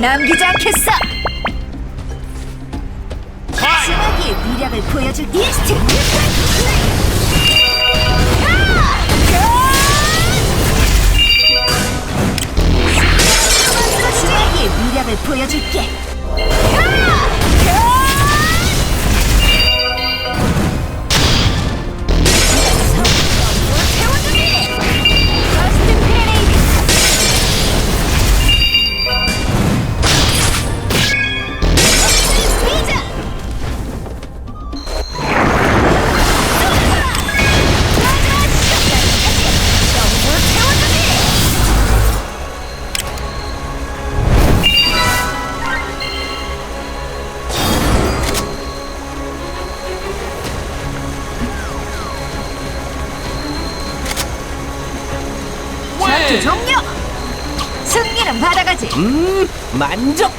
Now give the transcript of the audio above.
남기지 않겠어. 마지막에 위력을 보여줄. 마지막에 위력을 보여줄게. 종료! 승리는 받아가지! 음, 만족.